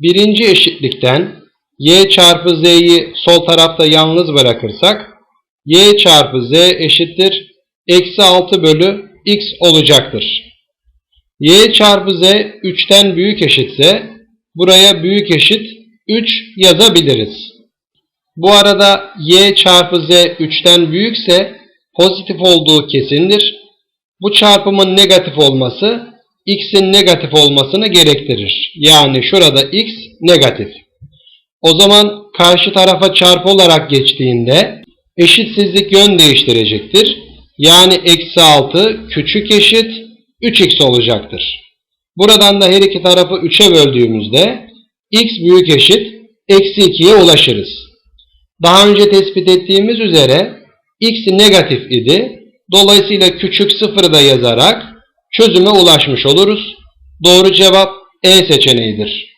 birinci eşitlikten y çarpı z'yi sol tarafta yalnız bırakırsak y çarpı z eşittir eksi 6 bölü x olacaktır. y çarpı z 3'ten büyük eşitse buraya büyük eşit 3 yazabiliriz. Bu arada y çarpı z 3'ten büyükse pozitif olduğu kesindir. Bu çarpımın negatif olması x'in negatif olmasını gerektirir. Yani şurada x negatif. O zaman karşı tarafa çarpı olarak geçtiğinde eşitsizlik yön değiştirecektir. Yani eksi 6 küçük eşit 3x olacaktır. Buradan da her iki tarafı 3'e böldüğümüzde x büyük eşit eksi 2'ye ulaşırız. Daha önce tespit ettiğimiz üzere x negatif idi. Dolayısıyla küçük sıfırı da yazarak çözüme ulaşmış oluruz. Doğru cevap E seçeneğidir.